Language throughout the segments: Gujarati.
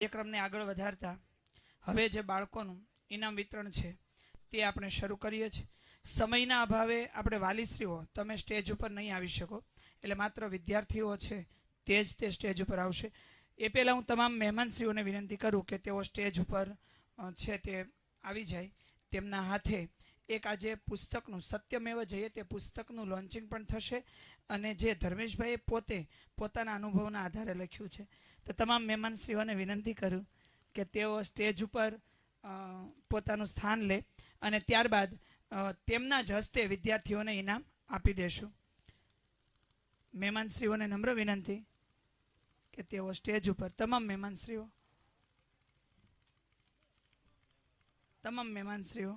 કાર્યક્રમને આગળ વધારતા, હવે જે બાળકોનું ઇનામ વિતરણ છે, તે આપણે શરૂ કરીએ છીએ સમયના અભાવે આપણે વાલીશ્રીઓ, તમે સ્ટેજ ઉપર નહીં આવી શકો. એટલે માત્ર વિદ્યાર્થીઓ છે, તે જ તે સ્ટેજ ઉપર આવશે. એ પહેલાં હું તમામ મહેમાનશ્રીઓને વિનંતી કરું કે તેઓ સ્ટેજ ઉપર છે તે આવી જાય. તેમના હાથે એક આજે પુસ્તકનું, સત્યમેવ જઈએ તે પુસ્તકનું લોન્ચિંગ પણ થશે. અને જે ધર્મેશભાઈએ પોતે પોતાના અનુભવના આધારે લખ્યું છે. તો તમામ મહેમાનશ્રીઓને વિનંતી કરું કે તેઓ સ્ટેજ ઉપર પોતાનું સ્થાન લે અને ત્યારબાદ તેમના જ હસ્તે વિદ્યાર્થીઓને ઇનામ આપી દેશું. મહેમાનશ્રીઓને નમ્ર વિનંતી કે તેઓ સ્ટેજ ઉપર તમામ મહેમાનશ્રીઓ તમામ મહેમાનશ્રીઓ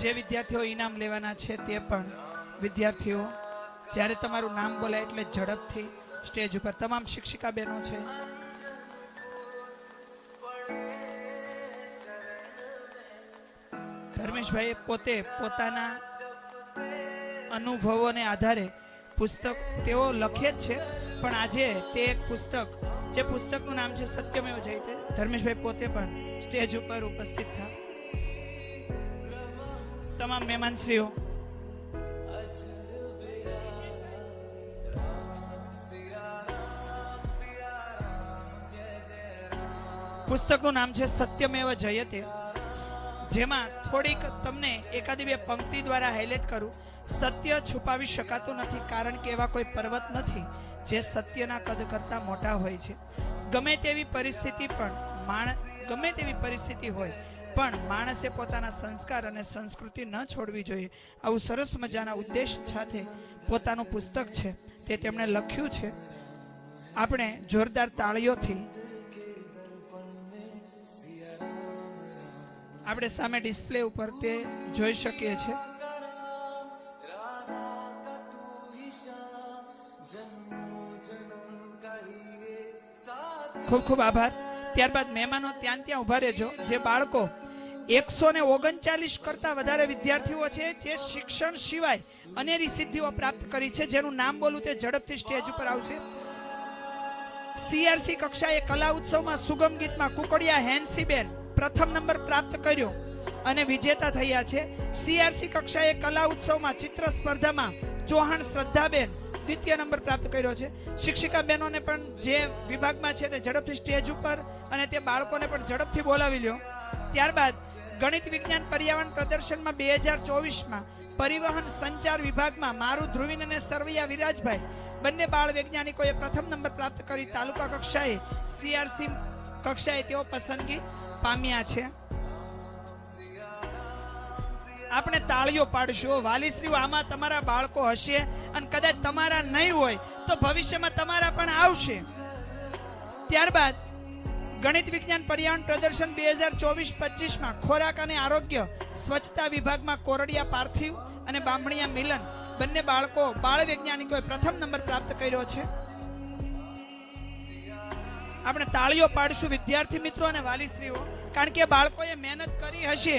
જે વિદ્યાર્થીઓ ઇનામ લેવાના છે તે પણ વિદ્યાર્થીઓ, જ્યારે તમારું નામ બોલાય એટલે ઝડપથી સ્ટેજ ઉપર તમામ શિક્ષિકા બહેનો છે. ધર્મેશભાઈએ પોતે પોતાના અનુભવોને આધારે પુસ્તક તેઓ લખે જ છે, પણ આજે તે એક પુસ્તક, જે પુસ્તકનું નામ છે સત્યમેવ જયતે. ધર્મેશભાઈ પોતે પણ સ્ટેજ ઉપર ઉપસ્થિત થા તમામ મહેમાનશ્રીઓ. પુસ્તકનું નામ છે સત્યમેવ જયતે. જેમાં થોડીક તમને એકાદી બે પંક્તિ દ્વારા હાઇલાઇટ કરું. સત્ય છુપાવી શકાતું નથી કારણ કે એવા કોઈ પર્વત નથી જે સત્યના કદ કરતા મોટા હોય છે. ગમે તેવી પરિસ્થિતિ પણ માણ ગમે તેવી પરિસ્થિતિ હોય પણ માણસે પોતાના સંસ્કાર અને સંસ્કૃતિ ન છોડવી જોઈએ. આવું સરસ મજાના ઉદ્દેશ સાથે પોતાનું પુસ્તક છે. તે તેમણે લખ્યું છે. આપણે જોરદાર તાળીઓથી આપણે સામે ડિસ્પ્લે ઉપર તે જોઈ શકીએ છીએ. ખૂબ ખૂબ આભાર. ત્યારબાદ મહેમાનો ત્યાં ત્યાં ઊભા રહેજો. જે બાળકો એકસો ઓગણચાલીસ કરતા વધારે વિદ્યાર્થીઓ છે જે શિક્ષણ સિવાય અનેરી સિદ્ધિઓ પ્રાપ્ત કરી છે. જેનું નામ બોલું તે ઝડપથી સ્ટેજ ઉપર આવશે. સીઆરસી કક્ષાએ કલા ઉત્સવમાં સુગમ ગીતમાં કુકડિયા હેન્સીબેન પ્રથમ નંબર પ્રાપ્ત કર્યો અને વિજેતા થયા છે. સીઆરસી કક્ષાએ કલા ઉત્સવમાં ચિત્ર સ્પર્ધામાં ચૌહાણ શ્રદ્ધાબેન દ્વિતીય નંબર પ્રાપ્ત કર્યો છે. શિક્ષિકા બહેનોને પણ જે વિભાગમાં છે તે ઝડપથી સ્ટેજ ઉપર અને તે બાળકોને પણ ઝડપથી બોલાવી લ્યો. ત્યારબાદ ગણિત વિજ્ઞાન પર્યાવરણ પ્રદર્શનમાં બે હજાર ચોવીસમાં પરિવહન સંચાર વિભાગમાં મારું ધ્રુવીન અને સરવૈયા વિરાજભાઈ. બંને બાળ વૈજ્ઞાનિકોએ પ્રથમ નંબર પ્રાપ્ત કરી તાલુકા કક્ષાએ સીઆરસી કક્ષાએ તેઓ પસંદગી પામ્યા છે. આપણે તાળીઓ પાડશું વાલીશ્રીઓ, આમાં તમારા બાળકો હશે અને કદાચ તમારા નહીં હોય તો ભવિષ્યમાં તમારા પણ આવશે. ત્યારબાદ ગણિત વિજ્ઞાન પર્યાવરણ પ્રદર્શન બે હજાર ચોવીસ પચીસમાં ખોરાક અને આરોગ્ય સ્વચ્છતા વિભાગમાં કોરડિયા પાર્થિવ અને બામણિયા મિલન. બંને બાળકો, બાળ વૈજ્ઞાનિકોએ પ્રથમ નંબર પ્રાપ્ત કર્યો છે. આપણે તાળીઓ પાડશું વિદ્યાર્થી મિત્રો અને વાલીશ્રીઓ, કારણ કે બાળકોએ મહેનત કરી હશે.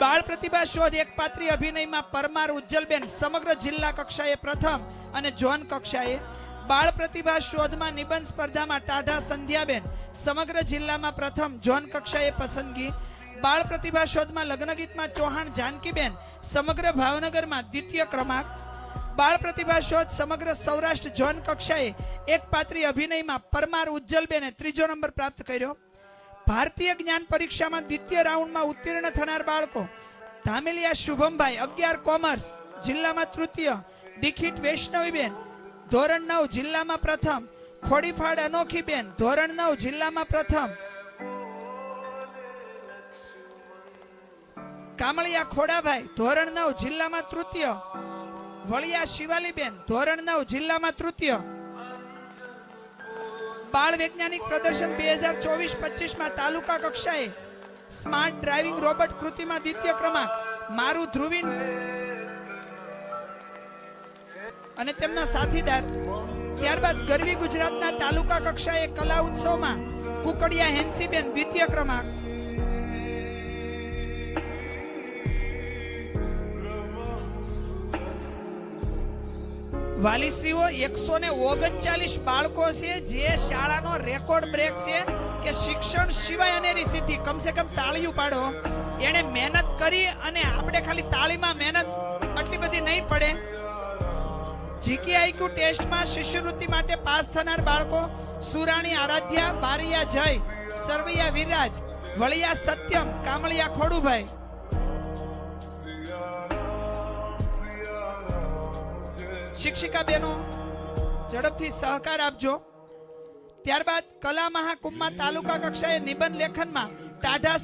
બાળ પ્રતિભા શોધ એક પાત્રી અભિનયમાં પરમાર ઉજ્જલબેન સમગ્ર જિલ્લા કક્ષાએ પ્રથમ અને ઝોન કક્ષાએ બાળ પ્રતિભા શોધમાં નિબંધ સ્પર્ધામાં ટાઢા સંધ્યાબેન. સમગ્ર જિલ્લામાં પ્રથમ ઝોન કક્ષાએ પસંદગી. બાળ પ્રતિભા શોધમાં લગ્ન ગીતમાં ચૌહાણ જાનકીબેન. સમગ્ર ભાવનગરમાં દ્વિતીય ક્રમાંક. બાળ પ્રતિભા શોધ સમગ્ર સૌરાષ્ટ્ર ઝોન કક્ષાએ એક પાત્રી અભિનયમાં પરમાર ઉજ્જલબેને ત્રીજો નંબર પ્રાપ્ત કર્યો. ભારતીય જ્ઞાન પરીક્ષામાં દ્વિતીય રાઉન્ડમાં ઉત્તીર્ણ થનાર બાળકો. ધામેલિયા શુભમભાઈ, અગિયાર કોમર્સ, જિલ્લામાં તૃતીય. દીખીટ વૈષ્ણવીબેન ધોરણ નવ જિલ્લામાં પ્રથમ. ખોડીફાડ અનોખી બેન ધોરણ નવ જિલ્લામાં પ્રથમ. કામળિયા ખોડાભાઈ, ધોરણ નવ જિલ્લામાં તૃતીય. વળિયા શિવાલીબેન, ધોરણ નવ જિલ્લામાં તૃતીય. બાળ વૈજ્ઞાનિક પ્રદર્શન બે હજાર ચોવીસ પચીસમાં તાલુકા કક્ષાએ. સ્માર્ટ ડ્રાઇવિંગ રોબોટ કૃતિમાં દ્વિતીય ક્રમાંક. મારું ધ્રુવીન અને તેમના સાથીદાર. ત્યારબાદ ગરવી ગુજરાતના તાલુકા કક્ષાએ કલા ઉત્સવમાં કુકડિયા હેન્સીબેન દ્વિતીય ક્રમાંક. વાલીશ્રીઓ એકસો ને ઓગણચાલીસ બાળકો છે જે શાળાનો રેકોર્ડ બ્રેક છે કે શિક્ષણ સિવાય અનેરી સિદ્ધિ. કમસે કમ તાળીયું પાડો. એણે મહેનત કરી અને આપણે ખાલી તાળીમાં મહેનત આટલી બધી નહીં પડે. જીકે આઈક્યુ ટેસ્ટમાં શિષ્યવૃત્તિ માટે પાસ થનાર બાળકો સુરાણી આરાધ્યા, બારિયા જય, સરવૈયા વિરાજ, વળિયા સત્યમ, કામળિયા ખોડુભાઈ. શિક્ષિકા બહેનો ઝડપથી સહકાર આપજો. ત્યારબાદ કલા મહાકુંભમાં તાલુકા કક્ષાએ નિબંધ લેખનમાં ટાઢા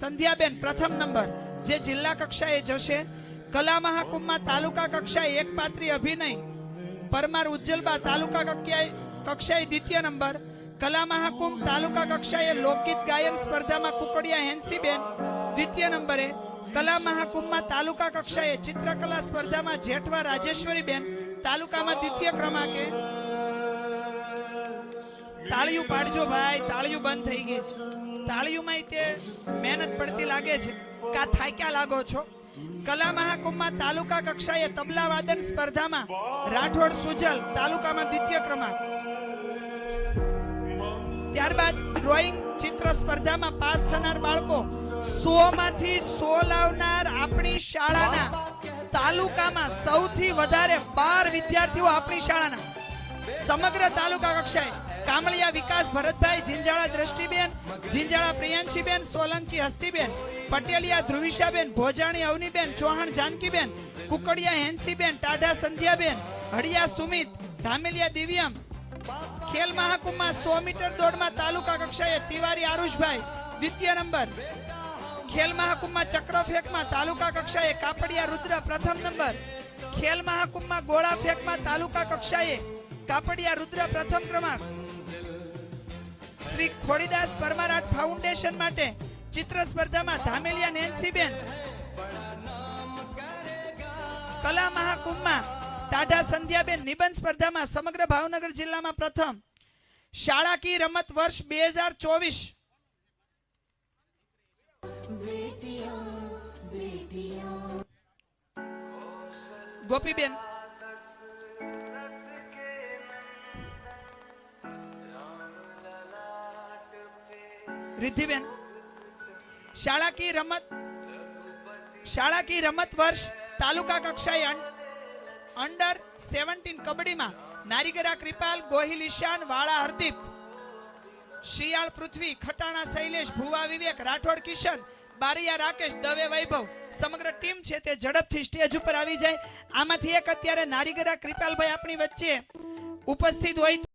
સંધ્યાબેન પ્રથમ નંબર, જે જિલ્લા કક્ષાએ જશે. કલા મહાકુંભમાં તાલુકા કક્ષાએ એક પાત્રી અભિનય પરમાર ઉજ્જલબા તાલુકા કક્ષાએ કક્ષાએ દ્વિતીય નંબર. કલા મહાકુંભ તાલુકા કક્ષાએ લોકગીત ગાયન સ્પર્ધામાં કુકડિયા હેન્સીબેન દ્વિતીય નંબરે. કલા મહાકુંભમાં તાલુકા કક્ષાએ ચિત્રકલા સ્પર્ધામાં જેઠવા રાજેશ્વરીબેન તાલુકામાં દ્વિતીય ક્રમાંકે. તાળીયું પાડજો ભાઈ, તાળીયું બંધ થઈ ગઈ છે. તાળીયુંમાં તે મહેનત પડતી લાગે છે. કા થાક્યા લાગો છો? કલા મહાકુંભમાં તાલુકા કક્ષાએ તબલા વાદન સ્પર્ધામાં રાઠોડ સુજલ તાલુકામાં દ્વિતીય ક્રમાંક. ત્યારબાદ ડ્રોઈંગ ચિત્ર સ્પર્ધામાં પાસ થનાર બાળકો સો માંથી સો લાવનાર આપણી શાળાના તાલુકામાં સૌથી વધારે બાર વિદ્યાર્થીઓ આપણી શાળાના. સમગ્ર તાલુકા કક્ષાએ કામળિયા વિકાસ ભરતભાઈ જિંજાળા દ્રષ્ટિબેન જિંજાળા પ્રિયાંશીબેન સોલંકી હસ્તીબેન પટેલિયા ધ્રુવિશાબેન ભોજાણી, અવનીબેન, ચૌહાણ, જાનકીબેન, કુકડિયા, હેન્સીબેન, ટાઢા, સંધ્યાબેન હડિયા સુમિત, ધામેલિયા, દિવ્યમ, ખેલ મહાકુંભમાં સો મીટર દોડમાં તાલુકા કક્ષાએ તિવારી આરુષભાઈ, દ્વિતીય નંબર. ખેલ મહાકુંભમાં ચક્ર ફેંકમાં તાલુકા કક્ષાએ કાપડિયા રુદ્ર, પ્રથમ નંબર. ખેલ મહાકુંભમાં ગોળા ફેંકમાં તાલુકા કક્ષાએ કાપડિયા રુદ્ર, પ્રથમ ક્રમાંક. શ્રી ખોડીદાસ પરમારાટ ફાઉન્ડેશન માટે ચિત્ર સ્પર્ધામાં ધામેલિયા નેન્સીબેન, કલા મહાકુંભમાં ટાઢા સંધ્યાબેન નિબંધ સ્પર્ધામાં સમગ્ર ભાવનગર જિલ્લામાં પ્રથમ. શાળા કી રમત વર્ષ બે હજાર ચોવીસ. ગોપીબેન. રિદ્ધિબેન. શાળા કી રમત? શાળા કી રમત વર્ષ તાલુકા કક્ષાએ અંડર સેવન્ટીન કબડ્ડીમાં નારીગરા કૃપાલ, ગોહિલ ઈશાન, વાળા હરદીપ, શિયાળ પૃથ્વી, ખટાણા શૈલેષ, ભુવા વિવેક, રાઠોડ કિશન, બારિયા રાકેશ, દવે વૈભવ, સમગ્ર ટીમ છે તે ઝડપથી સ્ટેજ ઉપર આવી જાય. આમાંથી એક અત્યારે નારીગરા કૃપાલભાઈ આપણી વચ્ચે ઉપસ્થિત હોય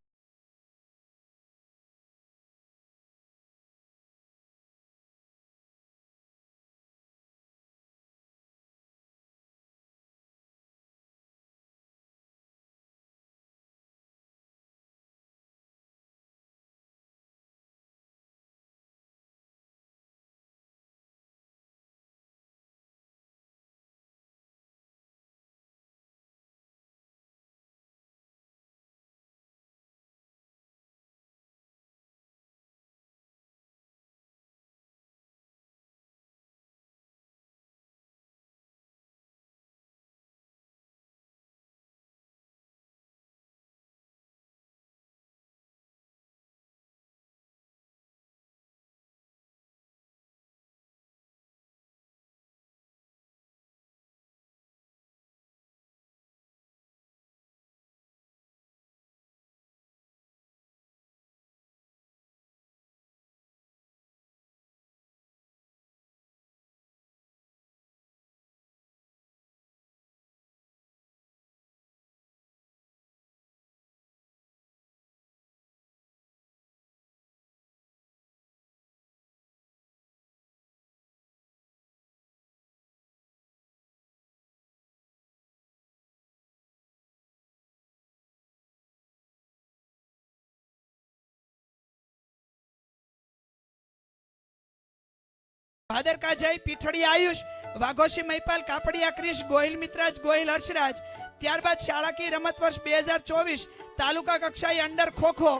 ભાદરકા જય પીઠડી આયુષ, વાઘોશી મહિપાલ કાપડિયા ક્રિશ, ગોહિલ મિત્રાજ, ગોહિલ હર્ષરાજ. ત્યારબાદ શાળાકીય રમત વર્ષ બે હજાર ચોવીસ, તાલુકા કક્ષાએ અંડર ખોખો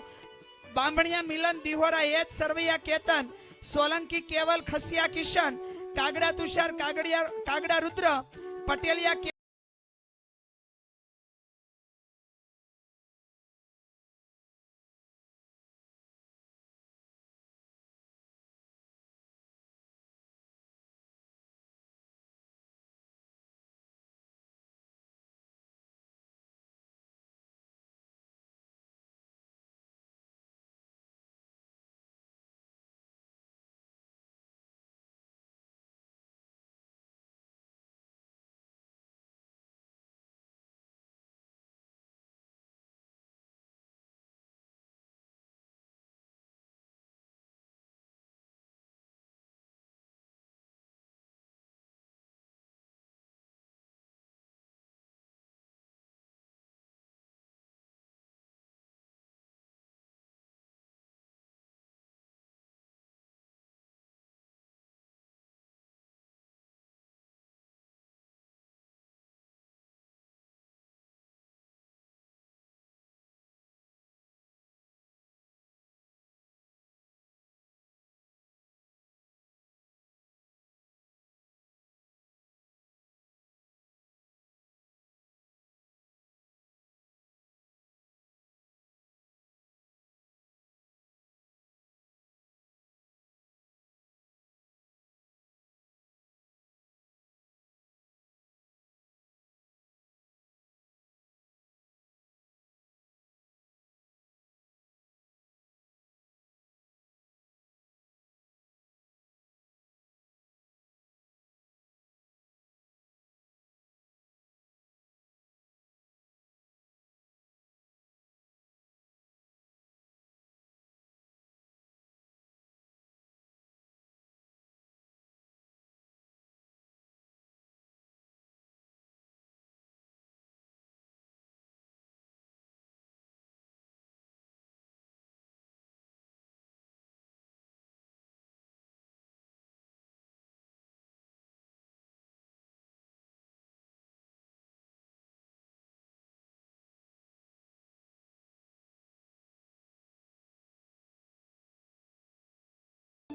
બાંભણિયા મિલન, દિહોરા એચ સરવૈયા કેતન, સોલંકી કેવલ, ખસિયા કિશન, કાગડા તુષાર, કાગડિયા, કાગડા રુદ્ર, પટેલિયા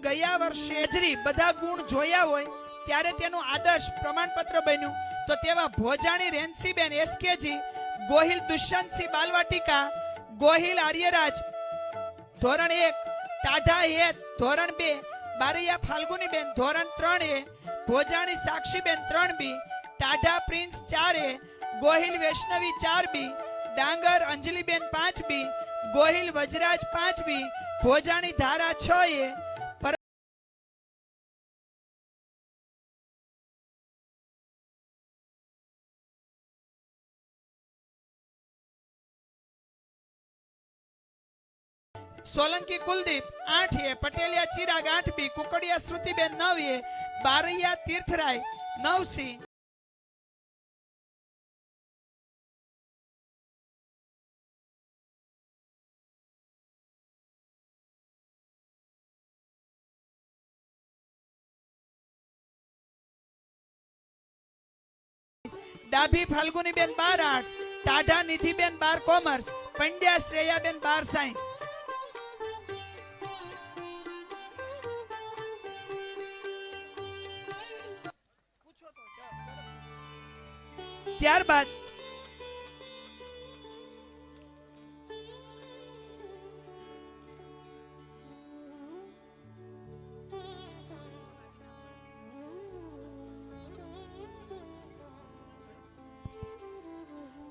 ગયા વર્ષે હાજરી બધા ગુણ જોયા હોય, ત્યારે તેનું આદર્શ પ્રમાણપત્ર બન્યું. તો તેવા ભોજાણી રેન્સીબેન એસકેજી ગોહિલ દુષ્યંતસિંહ બાલવાટિકા, ગોહિલ આર્યરાજ, ધોરણ એક, ટાઢા હેત ધોરણ બે, બારૈયા ફાલ્ગુનીબેન, ધોરણ ત્રણ એ, ભોજાણી સાક્ષીબેન ત્રણ બી, ટાઢા પ્રિન્સ ચાર એ, ગોહિલ વૈષ્ણવી ચાર બી, ડાંગર અંજલિબેન પાંચ બી, ગોહિલ વજરાજ પાંચ બી, ભોજાણી ધારા છ એ સોલંકી કુલદીપ આઠ એ પટેલિયા ચિરાગ આઠ બી કુકડિયા શ્રુતિબેન નવ એ બારૈયા તીર્થરાય નવ સી ડાભી ફાલ્ગુનીબેન બાર આર્ટ્સ ટાઢા નિધિબેન બાર કોમર્સ, પંડ્યા શ્રેયાબેન બાર સાયન્સ. ત્યારબાદ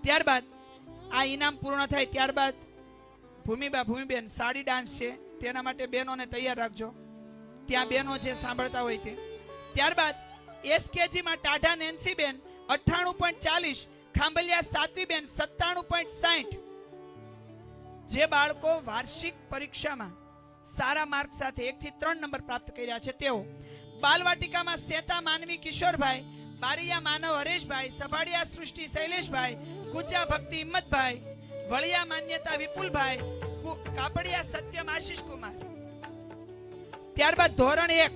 ત્યારબાદ આ ઇનામ પૂર્ણ થાય, ત્યારબાદ ભૂમિબા, ભૂમિબેન સાડી ડાન્સ છે, તેના માટે બહેનોને તૈયાર રાખજો. ત્યાં બહેનો જે સાંભળતા હોય તે. ત્યારબાદ એસકેજીમાં ટાઢા નેન્સીબેન અઠ્ઠાણું પોઈન્ટ ચાલીસ, ખાંભલિયા સાત્વીબેન સત્તાણું પોઈન્ટ સાઠ જે બાળકો વાર્ષિક પરીક્ષામાં સારા માર્ક સાથે એક થી ત્રણ નંબર પ્રાપ્ત કર્યા છે તેઓ. બાલવાટિકામાં સેતા માનવી કિશોરભાઈ, બારિયા માનવ હરેશભાઈ, સભાડિયા સૃષ્ટિ શૈલેષભાઈ, કુચા ભક્તિ હિંમતભાઈ, વળિયા માન્યતા વિપુલભાઈ કાપડિયા સત્યમ આશીષ કુમાર. ત્યારબાદ ધોરણ એક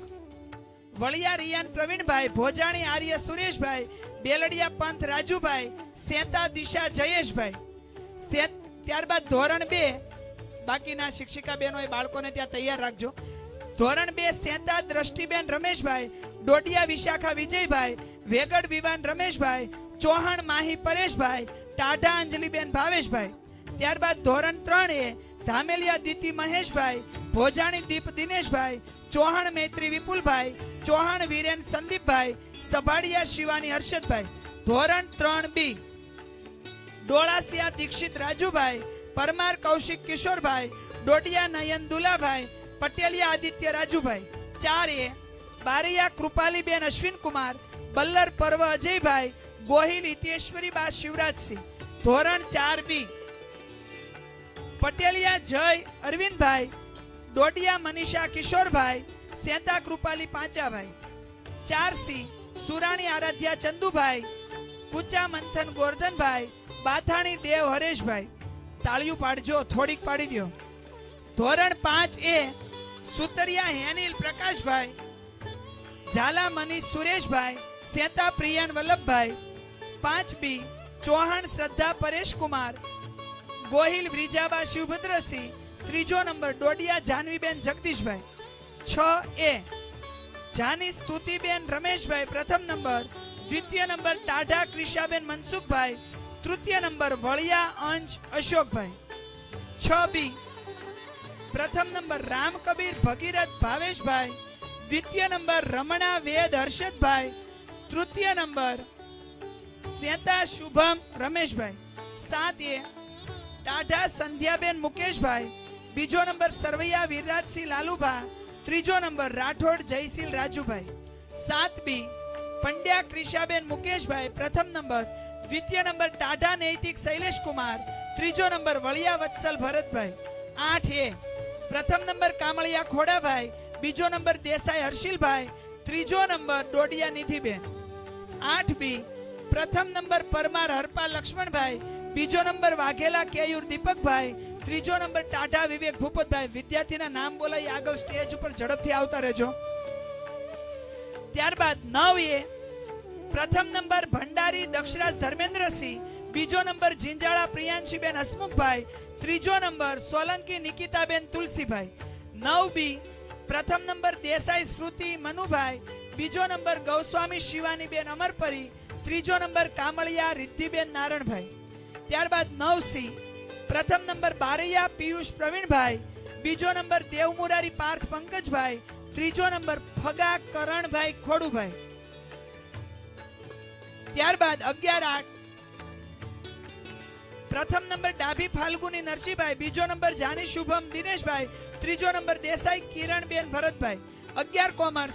વળિયા રિયાન પ્રવીણભાઈ, ભોજાણી આર્ય સુરેશભાઈ, બેલડિયા પંથ રાજુભાઈ, સેતા દિશા જયેશભાઈ. સેત ત્યારબાદ ધોરણ બે, બાકીના શિક્ષિકા બહેનો એ બાળકોને ત્યાં તૈયાર રાખજો. ધોરણ બે, સેતા દ્રષ્ટિબેન રમેશભાઈ, ડોડિયા વિશાખા વિજયભાઈ, વેગડ વિવાન રમેશભાઈ, ચૌહાણ માહી પરેશભાઈ, ટાઢા અંજલિબેન ભાવેશભાઈ. ત્યારબાદ ધોરણ ત્રણ એ ધામેલિયા દીતી મહેશભાઈ, ભોજાણી દીપ દિનેશભાઈ, ચૌહાણ મૈત્રી વિપુલભાઈ, ચૌહાણ વીરેન સંદીપભાઈ, સભાડિયા શિવાની હર્ષદભાઈ. ધોરણ ત્રણ બી ડોળાસિયા દીક્ષિત રાજુભાઈ, પરમાર કૌશિક કિશોરભાઈ, ડોડિયા નયન દુલાભાઈ, પટેલિયા આદિત્ય રાજુભાઈ. ચાર એ બારૈયા કૃપાલીબેન અશ્વિન કુમાર બલ્લર પર્વ અજયભાઈ, ગોહિલ હિતેશ્વરી બા શિવરાજસિંહ. ધોરણ ચાર બી પટેલિયા, જય અરવિંદભાઈ, દોડિયા, મનીષા, કિશોરભાઈ સેતા કૃપાલી, પાંચાભાઈ ચાર સી સુરાણી, આરાધ્યા, ચંદુભાઈ, કુચા, મંથન, ગોરધનભાઈ, બાથાણી, દેવ, હરેશભાઈ. તાળિયું પાડજો, થોડીક પાડી દો ધોરણ પાંચ એ સુતરિયા, હેનિલ, પ્રકાશભાઈ, ઝાલા, મનીષ, સુરેશભાઈ સેતા પ્રિયાન, વલ્લભભાઈ, પાંચ બી, ચૌહાણ, શ્રદ્ધા પરેશ કુમાર ગોહિલ વ્રિજાબા શિવભદ્રસિંહ, ત્રીજો નંબર ડોડિયા જાનવીબેન જગદીશભાઈ. છ એ જાની સ્તુતિબેન રમેશભાઈ, પ્રથમ નંબર. દ્વિતીય નંબર ટાઢા ક્રિશાબેન મનસુખભાઈ. તૃતીય નંબર વળિયા અંશ અશોકભાઈ. છ બી. પ્રથમ નંબર રામ કબીર ભગીરથ ભાવેશભાઈ. દ્વિતીય નંબર રમણા વેદ હર્ષદભાઈ. તૃતીય નંબર શ્વેતા શુભમ રમેશભાઈ. સાત એ ટાઢા સંધ્યાબેન, મુકેશભાઈ. બીજો નંબર સરવૈયા, વિરરાજસિંહ લાલુભા. ત્રીજો નંબર રાઠોડ જયસિંહ રાજુભાઈ. સાત બી. પંડ્યા ક્રિશાબેન મુકેશભાઈ. પ્રથમ નંબર દ્વિતીય નંબર ટાઢા, નૈતિક શૈલેષ કુમાર. ત્રીજો નંબર વળિયા, વત્સલ ભરતભાઈ. આઠ એ. પ્રથમ નંબર કામળિયા, ખોડાભાઈ. બીજો નંબર દેસાઈ, હર્ષિલભાઈ. ત્રીજો નંબર ડોડિયા, નિધિબેન. આઠ બી. પ્રથમ નંબર પરમાર હરપા લક્ષ્મણભાઈ. બીજો નંબર વાઘેલા કેયુર દીપકભાઈ, ત્રીજો નંબર ટાટા વિવેક ભૂપતભાઈ. વિદ્યાર્થીના નામ બોલાવી આગળ સ્ટેજ ઉપર ઝડપથી આવતા રહેજો. ત્યારબાદ નવ એ પ્રથમ નંબર ભંડારી દક્ષરાજ ધર્મેન્દ્રસિંહ, બીજો નંબર જિંજાળા પ્રિયાંશીબેન હસમુખભાઈ, ત્રીજો નંબર સોલંકી નિકિતાબેન તુલસીભાઈ. નવ બી પ્રથમ નંબર દેસાઈ શ્રુતિ મનુભાઈ, બીજો નંબર ગૌસ્વામી શિવાનીબેન અમરપરી, ત્રીજો નંબર કામળિયા રિદ્ધિબેન નારણભાઈ. ત્યારબાદ નવ પ્રથમ નંબર બારૈયા, પિયુષ પ્રવીણભાઈ. બીજો નંબર દેવમુરારી પાર્થ પંકજભાઈ. ત્રીજો નંબર ફગા કરણભાઈ ખોડુભાઈ. ત્યારબાદ અગિયાર આઠ. પ્રથમ નંબર ડાભી ફાલ્ગુની નરસિંહભાઈ. બીજો નંબર જાની શુભમ દિનેશભાઈ. ત્રીજો નંબર દેસાઈ કિરણબેન ભરતભાઈ. અગિયાર કોમર્સ.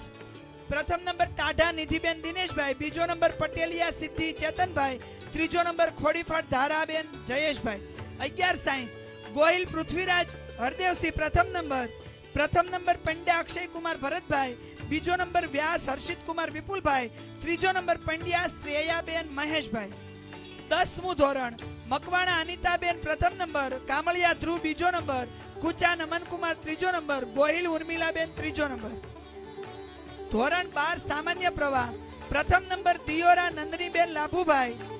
પ્રથમ નંબર ટાઢા નિધિબેન દિનેશભાઈ. બીજો નંબર પટેલિયા સિદ્ધિ ચેતનભાઈ. ત્રીજો નંબર ખોડીફાટ ધારાબેન જયેશભાઈ. અગિયાર સાયન્સ ગોહિલ પૃથ્વીરાજ હરદેવસિંહ પ્રથમ નંબર. પ્રથમ નંબર પંડ્યા અક્ષય કુમાર ભરતભાઈ. બીજો નંબર વ્યાસ હર્ષિત કુમાર વિપુલભાઈ. ત્રીજો નંબર પંડ્યા શ્રેયાબેન મહેશભાઈ. દસમું ધોરણ. મકવાણા અનિતાબેન પ્રથમ નંબર. કામળિયા ધ્રુવ બીજો નંબર. કુચા નમનકુમાર ત્રીજો નંબર. ગોહિલ ઉર્મિલાબેન ત્રીજો નંબર. ધોરણ બાર સામાન્ય પ્રવાહ. પ્રથમ નંબર દિયોરા નંદનીબેન લાભુભાઈ.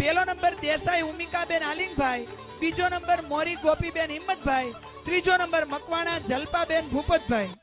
પેલો નંબર દેસાઈ ઉમિકાબેન આલિંગભાઈ, બીજો નંબર મોરી ગોપીબેન હિંમતભાઈ, ત્રીજો નંબર મકવાણા જલપાબેન ભૂપતભાઈ.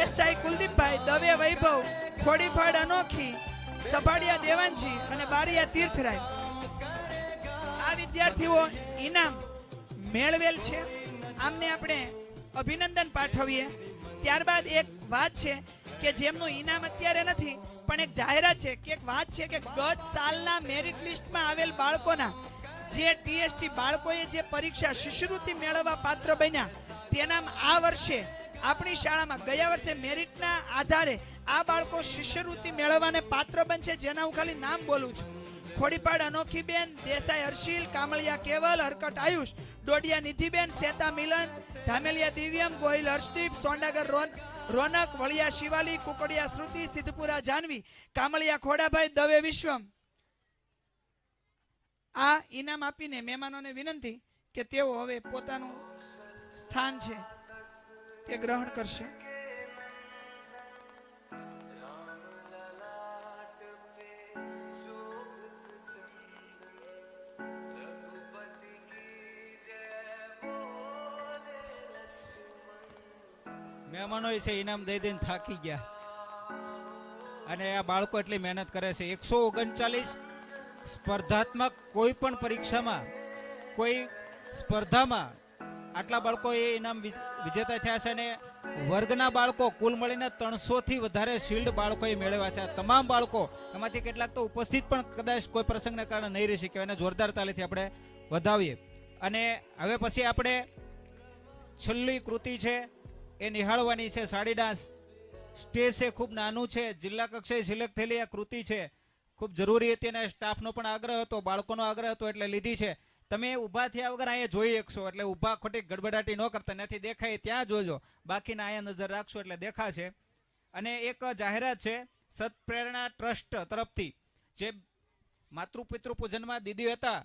દેસાઈ કુલદીપભાઈ, દવે વૈભવ, ખોડીફાડ અનોખી, સભાડિયા દેવાનજી અને બારિયા તીર્થરાય. આ વિદ્યાર્થીઓ ઇનામ મેળવેલ છે. આમને આપણે અભિનંદન પાઠવીએ. ત્યારબાદ એક વાત છે કે જેમનું ઇનામ અત્યારે નથી, પણ એક જાહેરાત છે કે એક વાત છે કે ગત સાલના મેરિટ લિસ્ટમાં આવેલ બાળકોના જે ટીએસટી બાળકોએ જે પરીક્ષા શિષ્યવૃત્તિ મેળવવા પાત્ર બન્યા તેના આ વર્ષે આપણી શાળામાં ગયા વર્ષે મેરિટના આધારે આ બાળકો શિષ્યવૃત્તિ મેળવવાને પાત્ર બનશે, જેના હું ખાલી નામ બોલું છું. ખોડીપાડ અનોખીબેન, દેસાઈ હર્ષિલ કામળિયા કેવલ, હરકટ આયુષ, ડોડિયા નિધિબેન, સેતા મિલન, ધામેલિયા દિવ્યમ, ગોહિલ હર્ષદીપ, સોંડાગર રોન, રોનક, વળિયા શિવાલી, કુકડિયા શ્રુતિ, સિદ્ધપુરા જાનવી, કામળિયા ખોડાભાઈ, દવે વિશ્વમ. આ ઇનામ આપીને મહેમાનોને વિનંતી કે તેઓ હવે પોતાનું સ્થાન છે. તે ગ્રહણ કરશે. મહેમાનો છે, ઇનામ દઈ દઈને થાકી ગયા. અને આ બાળકો એટલી મહેનત કરે છે. એકસો ઓગણચાલીસ સ્પર્ધાત્મક કોઈ પણ પરીક્ષામાં, કોઈ સ્પર્ધામાં આટલા બાળકોએ ઇનામ વિજેતા થયા છે અને વર્ગના બાળકો કુલ મળીને ત્રણસો થી વધારે શિલ્ડ બાળકોએ મેળવ્યા છે. તમામ બાળકો એમાંથી કેટલાક તો ઉપસ્થિત પણ કદાચ કોઈ પ્રસંગને કારણે નહીં રહી શક્યા એને જોરદાર તાલીથી આપણે વધાવીએ. અને હવે પછી આપણે છેલ્લી કૃતિ છે, એ નિહાળવાની છે. સાડી ડાન્સ સ્ટેજ છે, ખૂબ નાનું છે. જિલ્લા કક્ષાએ સિલેક્ટ થયેલી આ કૃતિ છે. ખૂબ જરૂરી હતી અને સ્ટાફનો પણ આગ્રહ હતો, બાળકોનો આગ્રહ હતો એટલે લીધી છે. તમે ઊભા થયા વગર અહીંયા જોઈ શકશો, એટલે ઊભા ખોટી ગડબડાટી ન કરતા, નથી દેખાય ત્યાં જોજો. બાકીના અહીંયા નજર રાખશો એટલે દેખાશે. અને એક જાહેરાત છે, સત્પ્રેરણા ટ્રસ્ટ તરફથી, જે માતૃપિતૃ પૂજનમાં દીદી હતા,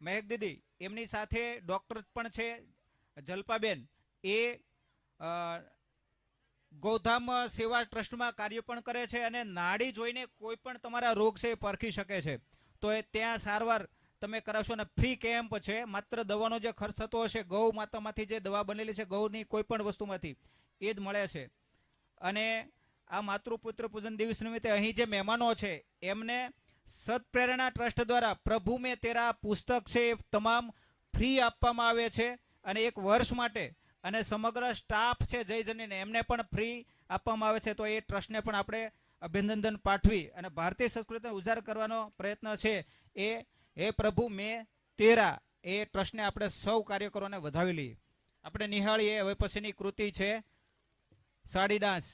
મહેક દીદી, એમની સાથે ડૉક્ટર પણ છે, જલ્પાબેન. એ ગૌધામ સેવા ટ્રસ્ટમાં કાર્ય પણ કરે છે અને નાડી જોઈને કોઈ પણ તમારા રોગ છે એ પરખી શકે છે. તો એ ત્યાં સારવાર તમે કરાવશો અને ફ્રી કેમ્પ છે, માત્ર દવાનો જે ખર્ચ થતો હશે, ગૌ માતામાંથી જે દવા બનેલી છે, ગૌની કોઈ પણ વસ્તુમાંથી, એ જ મળે છે. અને આ માતૃપુત્ર પૂજન દિવસ નિમિત્તે અહીં જે મહેમાનો છે, એમને સત્પ્રેરણા ટ્રસ્ટ દ્વારા પ્રભુ મેં તેરા પુસ્તક છે, એ તમામ ફ્રી આપવામાં આવે છે. અને એક વર્ષ માટે અને સમગ્ર સ્ટાફ છે જય જનીને એમને પણ ફ્રી આપવામાં આવે છે. તો એ ટ્રસ્ટને પણ આપણે અભિનંદન પાઠવી અને ભારતીય સંસ્કૃતિને ઉજાગર કરવાનો પ્રયત્ન છે, એ એ પ્રભુ, મેં તેરા એ ટ્રસ્ટને આપણે સૌ કાર્યકરોને વધાવી લઈએ આપણે નિહાળીએ, હવે પછીની કૃતિ છે સાડી ડાન્સ